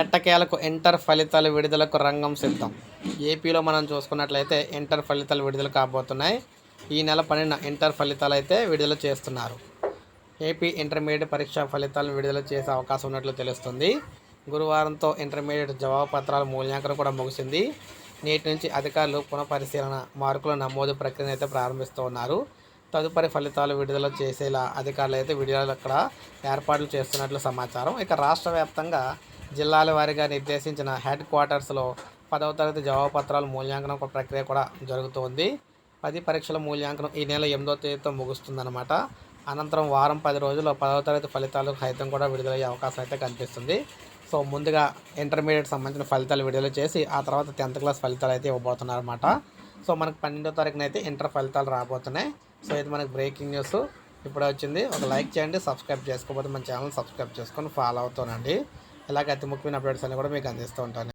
ఎట్టకేలకు ఇంటర్ ఫలితాలు విడుదలకు రంగం సిద్ధం. ఏపీలో మనం చూసుకున్నట్లయితే ఇంటర్ ఫలితాలు విడుదల కాబోతున్నాయి. ఈ నెల పన్నెండున ఇంటర్ ఫలితాలు అయితే విడుదల చేస్తున్నారు. ఏపీ ఇంటర్మీడియట్ పరీక్ష ఫలితాలను విడుదల చేసే అవకాశం ఉన్నట్లు తెలుస్తుంది. గురువారంతో ఇంటర్మీడియట్ జవాబు పత్రాల మూల్యాంకనం కూడా ముగిసింది. నేటి నుంచి అధికారులు పునఃపరిశీలన మార్కుల నమోదు ప్రక్రియను అయితే ప్రారంభిస్తూ ఉన్నారు తదుపరి ఫలితాలు విడుదల చేసేలా అధికారులు అయితే విడుదల అక్కడ ఏర్పాట్లు చేస్తున్నట్లు సమాచారం. ఇక రాష్ట్ర వ్యాప్తంగా జిల్లాల వారీగా నిర్దేశించిన హెడ్ క్వార్టర్స్లో పదవ తరగతి జవాబుపత్రాల మూల్యాంకనం ఒక ప్రక్రియ కూడా జరుగుతోంది. పది పరీక్షల మూల్యాంకనం ఈ నెల ఎనిమిదో తేదీతో ముగుస్తుందన్నమాట. అనంతరం వారం పది రోజుల్లో పదవ తరగతి ఫలితాలు సైతం కూడా విడుదలయ్యే అవకాశం అయితే కనిపిస్తుంది. సో ముందుగా ఇంటర్మీడియట్ సంబంధించిన ఫలితాలు విడుదల చేసి ఆ తర్వాత టెన్త్ క్లాస్ ఫలితాలు అయితే ఇవ్వబోతున్నారన్నమాట. సో మనకు పన్నెండో తారీఖున అయితే ఇంటర్ ఫలితాలు రాబోతున్నాయి. సో ఇది మనకు బ్రేకింగ్ న్యూస్. ఇప్పుడే వచ్చింది. ఒక లైక్ చేయండి సబ్స్క్రైబ్ చేసుకోకపోతే మన ఛానల్ సబ్స్క్రైబ్ చేసుకొని ఫాలో అవుతానండి అలాగే అతి ముఖ్యమైన అప్డేట్స్ అన్ని కూడా మీకు అందిస్తూ ఉంటాను.